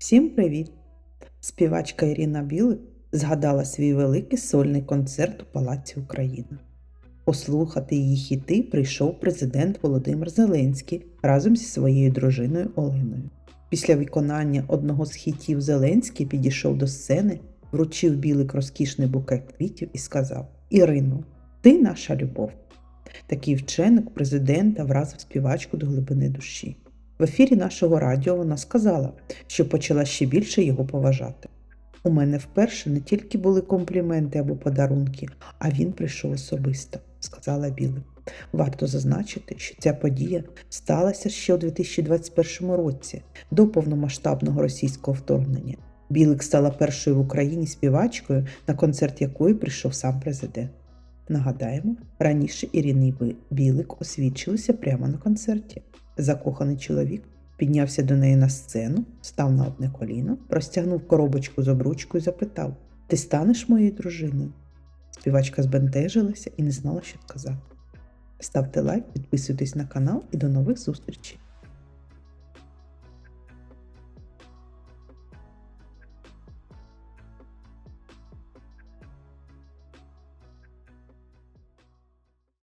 Всім привіт! Співачка Ірина Білик згадала свій великий сольний концерт у Палаці Україна. Послухати її хіти прийшов президент Володимир Зеленський разом зі своєю дружиною Оленою. Після виконання одного з хітів Зеленський підійшов до сцени, вручив білик розкішний букет квітів і сказав: Ірино, ти наша любов. Такий вчинок президента вразив співачку до глибини душі. В ефірі нашого радіо вона сказала, що почала ще більше його поважати. У мене вперше не тільки були компліменти або подарунки, а він прийшов особисто, сказала Білик. Варто зазначити, що ця подія сталася ще у 2021 році, до повномасштабного російського вторгнення. Білик стала першою в Україні співачкою, на концерт якої прийшов сам президент. Нагадаємо, раніше Ірини Білик освідчилася прямо на концерті. Закоханий чоловік піднявся до неї на сцену, став на одне коліно, розтягнув коробочку з обручкою і запитав: Ти станеш моєю дружиною? Співачка збентежилася і не знала, що сказати. Ставте лайк, підписуйтесь на канал і до нових зустрічей!